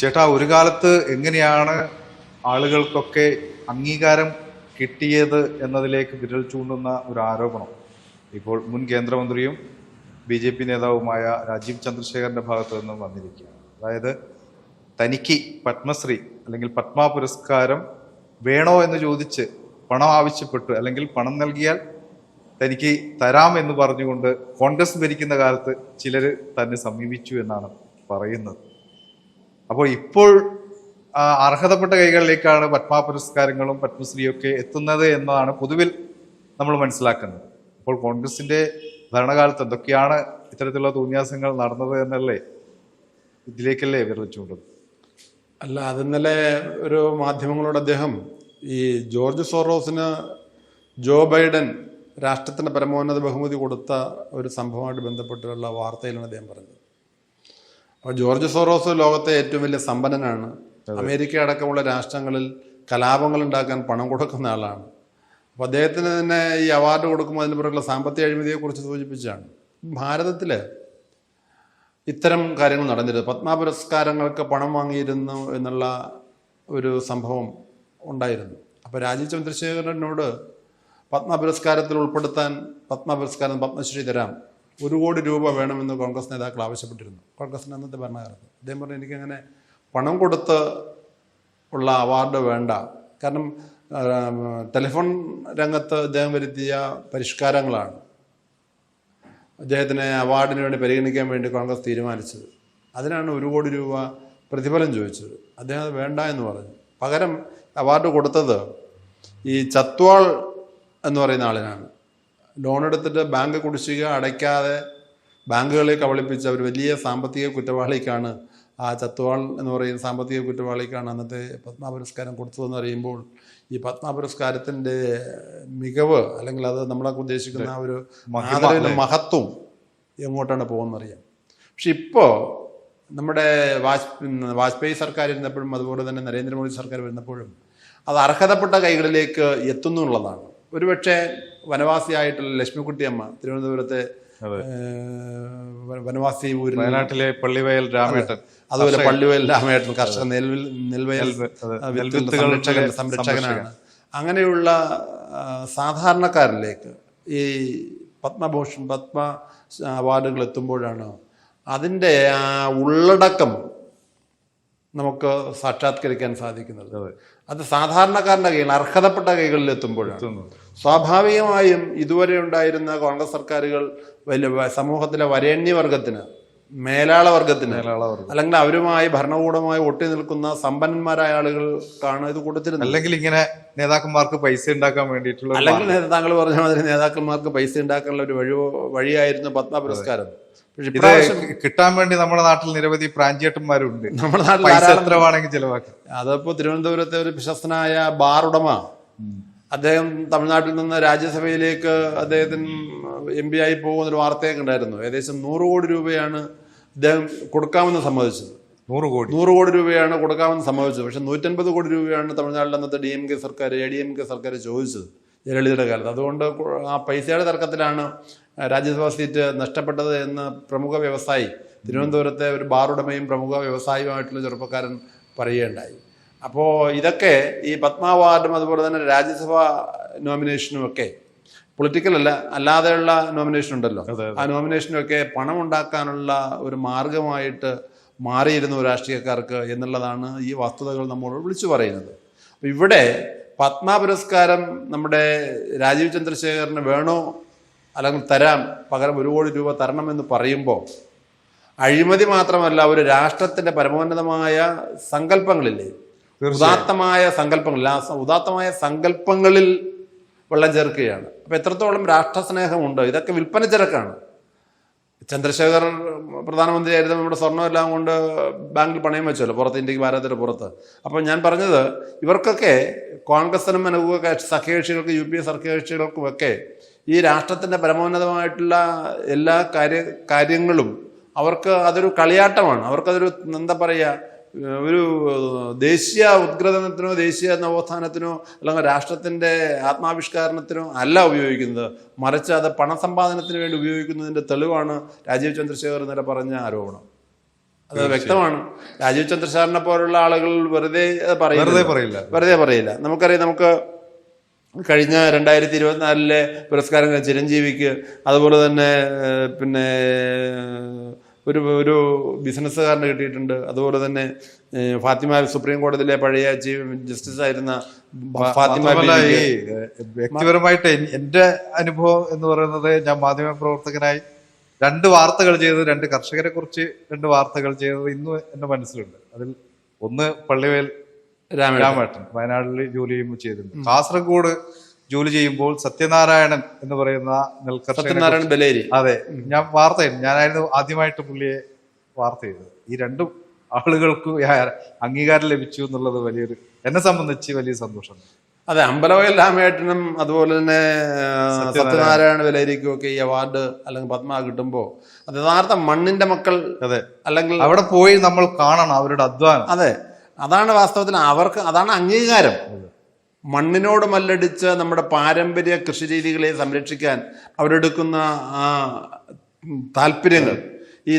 ചേട്ടാ ഒരു കാലത്ത് എങ്ങനെയാണ് ആളുകൾക്കൊക്കെ അംഗീകാരം കിട്ടിയത് എന്നതിലേക്ക് വിരൽ ചൂണ്ടുന്ന ഒരു ആരോപണം? ഇപ്പോൾ മുൻ കേന്ദ്രമന്ത്രിയും ബി ജെ പി നേതാവുമായ രാജീവ് ചന്ദ്രശേഖരന്റെ ഭാഗത്തു നിന്നും വന്നിരിക്കുകയാണ്. അതായത് തനിക്ക് പത്മശ്രീ അല്ലെങ്കിൽ പത്മ പുരസ്കാരം വേണോ എന്ന് ചോദിച്ച് പണം ആവശ്യപ്പെട്ടു അല്ലെങ്കിൽ പണം നൽകിയാൽ തനിക്ക് തരാം എന്ന് പറഞ്ഞുകൊണ്ട് കോൺഗ്രസ് ഭരിക്കുന്ന കാലത്ത് ചിലർ തന്നെ സമീപിച്ചു എന്നാണ് പറയുന്നത്. അപ്പോൾ ഇപ്പോൾ അർഹതപ്പെട്ട കൈകളിലേക്കാണ് പത്മ പുരസ്കാരങ്ങളും പത്മശ്രീയൊക്കെ എത്തുന്നത് എന്നതാണ് പൊതുവിൽ നമ്മൾ മനസ്സിലാക്കുന്നത്. അപ്പോൾ കോൺഗ്രസിന്റെ ഭരണകാലത്ത് എന്തൊക്കെയാണ് ഇത്തരത്തിലുള്ള തോന്നിയാസങ്ങൾ നടന്നത് എന്നല്ലേ ഇതിലേക്കല്ലേ ചൂണ്ടുന്നത് അല്ല അതിന്നലെ ഒരു മാധ്യമങ്ങളോട് അദ്ദേഹം ഈ ജോർജ് സോറോസിന് ജോ ബൈഡൻ രാഷ്ട്രത്തിന്റെ പരമോന്നത ബഹുമതി കൊടുത്ത ഒരു സംഭവമായിട്ട് ബന്ധപ്പെട്ടുള്ള വാർത്തയിലാണ് അദ്ദേഹം പറഞ്ഞത്. അപ്പോൾ ജോർജ് സോറോസ് ലോകത്തെ ഏറ്റവും വലിയ സമ്പന്നനാണ്. അമേരിക്ക അടക്കമുള്ള രാഷ്ട്രങ്ങളിൽ കലാപങ്ങൾ ഉണ്ടാക്കാൻ പണം കൊടുക്കുന്ന ആളാണ്. അപ്പോൾ അദ്ദേഹത്തിന് തന്നെ ഈ അവാർഡ് കൊടുക്കുമ്പോൾ അതിന് പുറകുള്ള സാമ്പത്തിക അഴിമതിയെക്കുറിച്ച് സൂചിപ്പിച്ചാണ്. ഭാരതത്തിൽ ഇത്തരം കാര്യങ്ങൾ നടന്നിരുന്നു. പത്മ പുരസ്കാരങ്ങൾക്ക് പണം വാങ്ങിയിരുന്നു എന്നുള്ള ഒരു സംഭവം ഉണ്ടായിരുന്നു. അപ്പോൾ രാജീവ് ചന്ദ്രശേഖരനോട് പത്മ പുരസ്കാരത്തിൽ ഉൾപ്പെടുത്താൻ പത്മ പുരസ്കാരം പത്മശ്രീ തരാം. ഒരു കോടി രൂപ വേണമെന്ന് കോൺഗ്രസ് നേതാക്കൾ ആവശ്യപ്പെട്ടിരുന്നു. കോൺഗ്രസിന്റെ അന്നത്തെ ഭരണകാലത്ത്. അദ്ദേഹം പറഞ്ഞു എനിക്കങ്ങനെ പണം കൊടുത്ത് ഉള്ള അവാർഡ് വേണ്ട. കാരണം ടെലിഫോൺ രംഗത്ത് അദ്ദേഹം വരുത്തിയ പരിഷ്കാരങ്ങളാണ് അദ്ദേഹത്തിനെ അവാർഡിന് വേണ്ടി പരിഗണിക്കാൻ വേണ്ടി കോൺഗ്രസ് തീരുമാനിച്ചത്. അതിനാണ് ഒരു കോടി രൂപ പ്രതിഫലം ചോദിച്ചത്. അദ്ദേഹം അത് വേണ്ട എന്ന് പറഞ്ഞു. പകരം അവാർഡ് കൊടുത്തത് ഈ ചത്വാൾ എന്ന് പറയുന്ന ആളിനാണ്. ലോൺ എടുത്തിട്ട് ബാങ്ക് കുടിശ്ശിക അടയ്ക്കാതെ ബാങ്കുകളെ കബളിപ്പിച്ച ഒരു വലിയ സാമ്പത്തിക കുറ്റവാളിക്കാണ് ആ ചത്തുവാൾ എന്ന് പറയുന്ന സാമ്പത്തിക കുറ്റവാളിക്കാണ് അന്നത്തെ പത്മ പുരസ്കാരം കൊടുത്തതെന്ന് അറിയുമ്പോൾ ഈ പത്മ പുരസ്കാരത്തിന്റെ മികവ് അല്ലെങ്കിൽ അത് നമ്മളൊക്കെ ഉദ്ദേശിക്കുന്ന ആ ഒരു മഹത്വം എങ്ങോട്ടാണ് പോകുന്നറിയാം പക്ഷെ ഇപ്പോൾ നമ്മുടെ വാജ് വാജ്പേയി സർക്കാർ ഇരുന്നപ്പോഴും അതുപോലെ തന്നെ നരേന്ദ്രമോദി സർക്കാർ വരുന്നപ്പോഴും അത് അർഹതപ്പെട്ട കൈകളിലേക്ക് എത്തുന്നുള്ളതാണ്. എന്നുള്ളതാണ് ഒരുപക്ഷെ വനവാസിയായിട്ടുള്ള ലക്ഷ്മിക്കുട്ടിയമ്മ തിരുവനന്തപുരത്തെ വനവാസി ഊരിൽ വയനാട്ടിലെ പള്ളിവയൽ രാമേട്ടൻ. അതുപോലെ പള്ളിവയൽ രാമേട്ടൻ കർഷക നെൽവിൽ നെൽവയൽ സംരക്ഷകൻ സംരക്ഷകനാണ്. അങ്ങനെയുള്ള സാധാരണക്കാരിലേക്ക് ഈ പത്മഭൂഷൺ പത്മ അവാർഡുകൾ എത്തുമ്പോഴാണ് അതിന്റെ ആ ഉള്ളടക്കം നമുക്ക് സാക്ഷാത്കരിക്കാൻ സാധിക്കുന്നത്. അത് സാധാരണക്കാരന്റെ കയ്യിൽ അർഹതപ്പെട്ട കൈകളിൽ എത്തുമ്പോഴാണ്. സ്വാഭാവികമായും ഇതുവരെ ഉണ്ടായിരുന്ന കോൺഗ്രസ് സർക്കാരുകൾ വലിയ സമൂഹത്തിലെ വരേണ്യവർഗത്തിന് മേലാള വർഗത്തിന് അല്ലെങ്കിൽ അവരുമായി ഭരണകൂടമായി ഒട്ടി നിൽക്കുന്ന സമ്പന്നന്മാരായ ആളുകൾക്കാണ് ഇത് കൊടുത്തിരുന്നത്. അല്ലെങ്കിൽ ഇങ്ങനെ നേതാക്കന്മാർക്ക് പൈസ ഉണ്ടാക്കാൻ വേണ്ടിയിട്ടുള്ള അല്ലെങ്കിൽ താങ്കൾ പറഞ്ഞ മാതിരി നേതാക്കന്മാർക്ക് പൈസ ഉണ്ടാക്കാനുള്ള ഒരു വഴി വഴിയായിരുന്നു പത്മ പുരസ്കാരം. ഇത് കിട്ടാൻ വേണ്ടി നമ്മുടെ നാട്ടിൽ നിരവധി പ്രാഞ്ചേട്ടന്മാരുണ്ട് നമ്മുടെ നാട്ടിൽ പൈസ ധാരാളം എത്ര വേണമെങ്കിൽ ചെലവാക്കാം. അതപ്പോ തിരുവനന്തപുരത്തെ ഒരു പ്രശസ്തനായ ബാർ ഉടമ അദ്ദേഹം തമിഴ്നാട്ടിൽ നിന്ന് രാജ്യസഭയിലേക്ക് അദ്ദേഹത്തിന് എം പി ആയി പോകുന്നൊരു വാർത്തയൊക്കെ ഉണ്ടായിരുന്നു. ഏകദേശം നൂറ് കോടി രൂപയാണ് അദ്ദേഹം കൊടുക്കാമെന്ന് സമ്മതിച്ചത്. നൂറ് കോടി. നൂറ് കോടി രൂപയാണ് കൊടുക്കാമെന്ന് സമ്മതിച്ചത്. പക്ഷെ നൂറ്റൻപത് കോടി രൂപയാണ് തമിഴ്നാട്ടിൽ അന്നത്തെ ഡി എം കെ സർക്കാർ എ ഡി എം കെ സർക്കാർ ചോദിച്ചത് ജയലളിതയുടെ കാലത്ത്. അതുകൊണ്ട് ആ പൈസയുടെ തർക്കത്തിലാണ് രാജ്യസഭാ സീറ്റ് നഷ്ടപ്പെട്ടത് എന്ന് പ്രമുഖ വ്യവസായി തിരുവനന്തപുരത്തെ ഒരു ബാറുടമയും പ്രമുഖ വ്യവസായിയുമായിട്ടുള്ള ചെറുപ്പക്കാരൻ പറയുകയുണ്ടായി. അപ്പോൾ ഇതൊക്കെ ഈ പത്മ അവാർഡും അതുപോലെ തന്നെ രാജ്യസഭാ നോമിനേഷനും ഒക്കെ പൊളിറ്റിക്കൽ അല്ല അല്ലാതെയുള്ള നോമിനേഷൻ ഉണ്ടല്ലോ. ആ നോമിനേഷനൊക്കെ പണം ഉണ്ടാക്കാനുള്ള ഒരു മാർഗമായിട്ട് മാറിയിരുന്നു രാഷ്ട്രീയക്കാർക്ക് എന്നുള്ളതാണ് ഈ വസ്തുതകൾ നമ്മളോട് വിളിച്ചു പറയുന്നത്. അപ്പോൾ ഇവിടെ പത്മ പുരസ്കാരം നമ്മുടെ രാജീവ് ചന്ദ്രശേഖരന് വേണോ അല്ലെങ്കിൽ തരാം പകരം ഒരു കോടി രൂപ തരണമെന്ന് പറയുമ്പോൾ അഴിമതി മാത്രമല്ല ഒരു രാഷ്ട്രത്തിന്റെ പരമോന്നതമായ സങ്കല്പങ്ങളില്ലേ? ഉദാത്തമായ സങ്കല്പങ്ങളിൽ ആ സ- ഉദാത്തമായ സങ്കല്പങ്ങളിൽ വെള്ളം ചേർക്കുകയാണ്. അപ്പം എത്രത്തോളം രാഷ്ട്രസ്നേഹമുണ്ട്? ഇതൊക്കെ വിൽപ്പന ചരക്കാണ്. ചന്ദ്രശേഖർ പ്രധാനമന്ത്രിയായിരുന്നു നമ്മുടെ സ്വർണമെല്ലാം കൊണ്ട് ബാങ്കിൽ പണയം വെച്ചല്ലോ പുറത്ത് ഇന്ത്യയ്ക്ക് ഭാരതത്തിന്റെ പുറത്ത്. അപ്പോൾ ഞാൻ പറഞ്ഞത് ഇവർക്കൊക്കെ കോൺഗ്രസിനും അനുകൂല കക്ഷി- സഖ്യകക്ഷികൾക്ക് യു പി എ സഖ്യകക്ഷികൾക്കും ഒക്കെ ഈ രാഷ്ട്രത്തിന്റെ പരമോന്നതമായിട്ടുള്ള എല്ലാ കാര്യ കാര്യങ്ങളും അവർക്ക് അതൊരു കളിയാട്ടമാണ്. അവർക്കതൊരു എന്താ പറയുക ഒരു ദേശീയ ഉദ്ഗ്രഥനത്തിനോ ദേശീയ നവോത്ഥാനത്തിനോ അല്ലെങ്കിൽ രാഷ്ട്രത്തിന്റെ ആത്മാവിഷ്കാരണത്തിനോ അല്ല ഉപയോഗിക്കുന്നത്. മറിച്ച് അത് പണസമ്പാദനത്തിന് വേണ്ടി ഉപയോഗിക്കുന്നതിന്റെ തെളിവാണ് രാജീവ് ചന്ദ്രശേഖർ ഇന്നലെ പറഞ്ഞ ആരോപണം. അത് വ്യക്തമാണ്. രാജീവ് ചന്ദ്രശേഖരനെ പോലുള്ള ആളുകൾ വെറുതെ പറയുന്നത് വെറുതെ പറയില്ല. വെറുതെ പറയില്ല. നമുക്കറിയാം നമുക്ക് കഴിഞ്ഞ രണ്ടായിരത്തി ഇരുപത്തിനാലിലെ പുരസ്കാരങ്ങൾ ചിരഞ്ജീവിക്ക് അതുപോലെ തന്നെ പിന്നെ ഒരു ഒരു ബിസിനസ്സുകാരന് കിട്ടിയിട്ടുണ്ട്. അതുപോലെ തന്നെ ഫാത്തിമ സുപ്രീം കോടതിയിലെ പഴയ ചീഫ് ജസ്റ്റിസ് ആയിരുന്ന ഫാത്തിമ വ്യക്തിപരമായിട്ട് എന്റെ എന്റെ അനുഭവം എന്ന് പറയുന്നത് ഞാൻ മാധ്യമ പ്രവർത്തകനായി രണ്ട് വാർത്തകൾ ചെയ്തത് രണ്ട് കർഷകരെ കുറിച്ച് രണ്ട് വാർത്തകൾ ചെയ്തത് ഇന്നും എന്റെ മനസ്സിലുണ്ട്. അതിൽ ഒന്ന് പള്ളിവേൽ രാമേട്ടൻ. വയനാട്ടിൽ ജോലി ചെയ്യുമ്പോൾ ചെയ്തിട്ടുണ്ട്. കാസർഗോഡ് ജോലി ചെയ്യുമ്പോൾ സത്യനാരായണൻ എന്ന് പറയുന്ന സത്യനാരായണൻ സത്യനാരായണ ബലേരി. അതെ. ഞാൻ വാർത്ത ചെയ്തു. ഞാനായിരുന്നു ആദ്യമായിട്ട് പുള്ളിയെ വാർത്ത ചെയ്തത്. ഈ രണ്ടും ആളുകൾക്ക് അംഗീകാരം ലഭിച്ചു എന്നുള്ളത് വലിയൊരു എന്നെ സംബന്ധിച്ച് വലിയ സന്തോഷം. അതെ അമ്പലവയൽ രാമേട്ടനും അതുപോലെ തന്നെ സത്യനാരായണ ബലേരിക്കും ഒക്കെ ഈ അവാർഡ് അല്ലെങ്കിൽ പത്മ കിട്ടുമ്പോൾ അത് യഥാർത്ഥ മണ്ണിന്റെ മക്കൾ അതെ. അല്ലെങ്കിൽ അവിടെ പോയി നമ്മൾ കാണണം അവരുടെ അധ്വാനം. അതെ. അതാണ് വാസ്തവത്തിൽ അവർക്ക് അതാണ് അംഗീകാരം. മണ്ണിനോട് മല്ലടിച്ച് നമ്മുടെ പാരമ്പര്യ കൃഷി രീതികളെ സംരക്ഷിക്കാൻ അവരെടുക്കുന്ന താല്പര്യങ്ങൾ. ഈ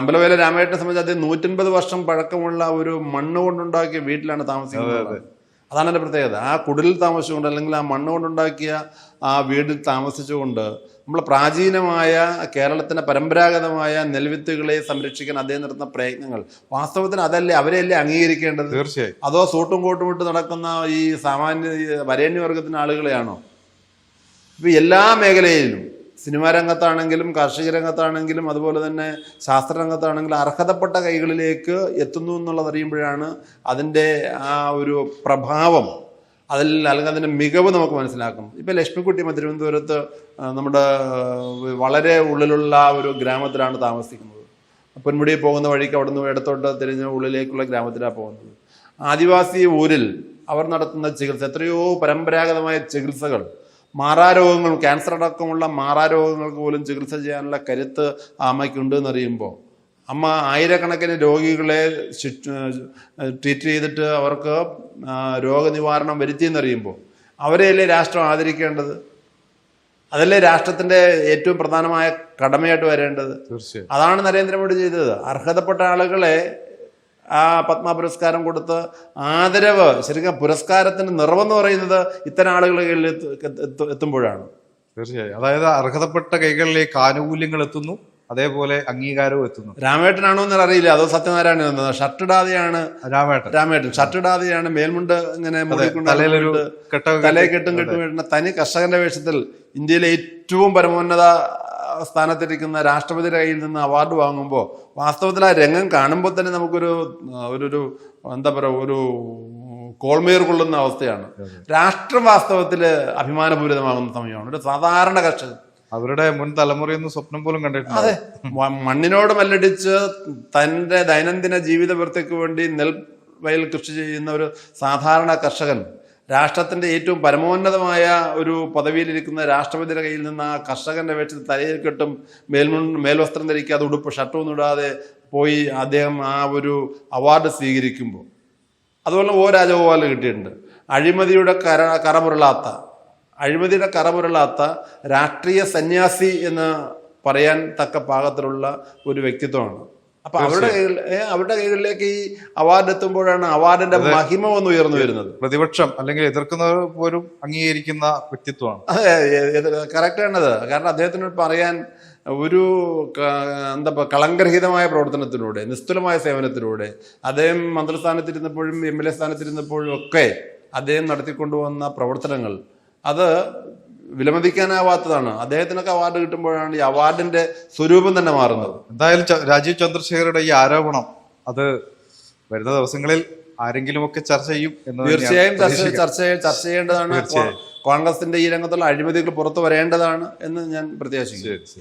അമ്പലവേല രാമേട്ടനെ സംബന്ധിച്ച് അദ്ദേഹം നൂറ്റൻപത് വർഷം പഴക്കമുള്ള ഒരു മണ്ണ് കൊണ്ടുണ്ടാക്കിയ വീട്ടിലാണ് താമസിക്കുന്നത്. അതാണ് എന്റെ പ്രത്യേകത. ആ കുടിലിൽ താമസിച്ചുകൊണ്ട് അല്ലെങ്കിൽ ആ മണ്ണ് കൊണ്ടുണ്ടാക്കിയ ആ വീട്ടിൽ താമസിച്ചുകൊണ്ട് നമ്മൾ പ്രാചീനമായ കേരളത്തിന്റെ പരമ്പരാഗതമായ നെൽവിത്തുകളെ സംരക്ഷിക്കാൻ അദ്ദേഹം നടത്തുന്ന പ്രയത്നങ്ങൾ വാസ്തവത്തിൽ അതല്ലേ അവരെയല്ലേ അംഗീകരിക്കേണ്ടത്? തീർച്ചയായും. അതോ സൂട്ടും കോട്ടും ഇട്ട് നടക്കുന്ന ഈ സാമാന്യ വരേണ്യവർഗത്തിന് ആളുകളെയാണോ? ഇപ്പൊ എല്ലാ മേഖലയിലും സിനിമാ രംഗത്താണെങ്കിലും കാർഷിക രംഗത്താണെങ്കിലും അതുപോലെ തന്നെ ശാസ്ത്ര രംഗത്താണെങ്കിലും അർഹതപ്പെട്ട കൈകളിലേക്ക് എത്തുന്നു എന്നുള്ളത് അറിയുമ്പോഴാണ് അതിന്റെ ആ ഒരു പ്രഭാവം അതിൽ അല്ലെങ്കിൽ അതിന്റെ മികവ് നമുക്ക് മനസ്സിലാക്കും. ഇപ്പം ലക്ഷ്മിക്കുട്ടി തിരുവനന്തപുരത്ത് ആ, നമ്മുടെ വളരെ ഉള്ളിലുള്ള ഒരു ഗ്രാമത്തിലാണ് താമസിക്കുന്നത്. പൊന്മുടി പോകുന്ന വഴിക്ക് അവിടുന്ന് ഇടത്തോട്ട് തിരിഞ്ഞ് ഉള്ളിലേക്കുള്ള ഗ്രാമത്തിലാണ് പോകുന്നത്. ആദിവാസി ഊരിൽ അവർ നടത്തുന്ന ചികിത്സ എത്രയോ പരമ്പരാഗതമായ ചികിത്സകൾ. മാറാരോഗങ്ങൾ ക്യാൻസർ അടക്കമുള്ള മാറാരോഗങ്ങൾക്ക് പോലും ചികിത്സ ചെയ്യാനുള്ള കരുത്ത് ആ അമ്മയ്ക്കുണ്ട് എന്നറിയുമ്പോൾ അമ്മ ആയിരക്കണക്കിന് രോഗികളെ ട്രീറ്റ് ചെയ്തിട്ട് അവർക്ക് രോഗനിവാരണം വരുത്തിയെന്നറിയുമ്പോൾ അവരെയല്ലേ രാഷ്ട്രം ആദരിക്കേണ്ടത്? അതല്ലേ രാഷ്ട്രത്തിന്റെ ഏറ്റവും പ്രധാനമായ കടമയായിട്ട് വരേണ്ടത്? തീർച്ചയായും. അതാണ് നരേന്ദ്രമോദി ചെയ്തത്. അർഹതപ്പെട്ട ആളുകളെ ആ പത്മ പുരസ്കാരം കൊടുത്ത് ആദരവ് ശരിക്കും പുരസ്കാരത്തിന്റെ നിറവെന്ന് പറയുന്നത് ഇത്തരം ആളുകളുടെ കയ്യിൽ എത്തു- എത്തു- എത്തുമ്പോഴാണ്. തീർച്ചയായും. അതായത് അർഹതപ്പെട്ട കൈകളിലേക്ക് ആനുകൂല്യങ്ങൾ എത്തുന്നു. അതേപോലെ അംഗീകാരവും എത്തുന്നു. രാമേട്ടനാണോ എന്ന് അറിയില്ല. അതോ സത്യനാരായണൻ എന്നത് ഷർട്ടിടാതെയാണ് രാമേട്ടൻ. രാമേട്ടൻ. ഷർട്ടിടാതെയാണ് മേൽമുണ്ട് ഇങ്ങനെ തലയെ കെട്ടും കെട്ടും വേണ്ട തനി കർഷകന്റെ വേഷത്തിൽ ഇന്ത്യയിലെ ഏറ്റവും പരമോന്നത സ്ഥാനത്തിരിക്കുന്ന രാഷ്ട്രപതിയുടെ കയ്യിൽ നിന്ന് അവാർഡ് വാങ്ങുമ്പോൾ വാസ്തവത്തിൽ ആ രംഗം കാണുമ്പോൾ തന്നെ നമുക്കൊരു ഒരു ഒരു എന്താ പറയുക ഒരു കോൾമേർ കൊള്ളുന്ന അവസ്ഥയാണ്. രാഷ്ട്രം വാസ്തവത്തിൽ അഭിമാനപൂരിതമാകുന്ന സമയമാണ്. ഒരു സാധാരണ കർഷകൻ അവരുടെ മുൻ തലമുറയൊന്നും സ്വപ്നം പോലും കണ്ടിട്ടില്ല അതെ. മണ്ണിനോട് മല്ലടിച്ച് തന്റെ ദൈനംദിന ജീവിത വൃത്തിക്ക് വേണ്ടി നെൽ വയൽ കൃഷി ചെയ്യുന്ന ഒരു സാധാരണ കർഷകൻ രാഷ്ട്രത്തിന്റെ ഏറ്റവും പരമോന്നതമായ ഒരു പദവിയിലിരിക്കുന്ന രാഷ്ട്രപതിയുടെ കയ്യിൽ നിന്ന് ആ കർഷകന്റെ വേഷത്തിൽ തലയിൽ കെട്ടും മേൽമു മേൽവസ്ത്രം ധരിക്കാതെ ഉടുപ്പ് ഷർട്ടൊന്നും ഇടാതെ പോയി അദ്ദേഹം ആ ഒരു അവാർഡ് സ്വീകരിക്കുമ്പോൾ. അതുപോലെ ഓ രാജഗോപാലും കിട്ടിയിട്ടുണ്ട്. അഴിമതിയുടെ കര കറപുരളാത്ത അഴിമതിയുടെ കറപുരളാത്ത രാഷ്ട്രീയ സന്യാസി എന്ന് പറയാൻ തക്ക പാകത്തിലുള്ള ഒരു വ്യക്തിത്വമാണ്. അപ്പൊ അവരുടെ അവരുടെ കൈകളിലേക്ക് ഈ അവാർഡ് എത്തുമ്പോഴാണ് അവാർഡിന്റെ മഹിമ ഒന്ന് ഉയർന്നു വരുന്നത്. പ്രതിപക്ഷം അല്ലെങ്കിൽ എതിർക്കുന്നവർ പോലും അംഗീകരിക്കുന്ന വ്യക്തിത്വമാണ്. അതെ കറക്റ്റാണത് കാരണം അദ്ദേഹത്തിന് പറയാൻ ഒരു എന്താ കളങ്കരഹിതമായ പ്രവർത്തനത്തിലൂടെ നിസ്തുലമായ സേവനത്തിലൂടെ അദ്ദേഹം മന്ത്രിസ്ഥാനത്തിരുന്നപ്പോഴും എം എൽ എ സ്ഥാനത്തിരുന്നപ്പോഴും ഒക്കെ അദ്ദേഹം നടത്തിക്കൊണ്ടുവന്ന പ്രവർത്തനങ്ങൾ അത് വിലമതിക്കാനാവാത്തതാണ്. അദ്ദേഹത്തിനൊക്കെ അവാർഡ് കിട്ടുമ്പോഴാണ് ഈ അവാർഡിന്റെ സ്വരൂപം തന്നെ മാറുന്നത്. എന്തായാലും രാജീവ് ചന്ദ്രശേഖരുടെ ഈ ആരോപണം അത് വരുന്ന ദിവസങ്ങളിൽ ആരെങ്കിലുമൊക്കെ ചർച്ച ചെയ്യും എന്ന് തീർച്ചയായും ചർച്ച ചർച്ച ചർച്ച ചെയ്യേണ്ടതാണ്. കോൺഗ്രസിന്റെ ഈ രംഗത്തുള്ള അഴിമതികൾ പുറത്തു വരേണ്ടതാണ് എന്ന് ഞാൻ പ്രത്യാശിക്കുന്നു.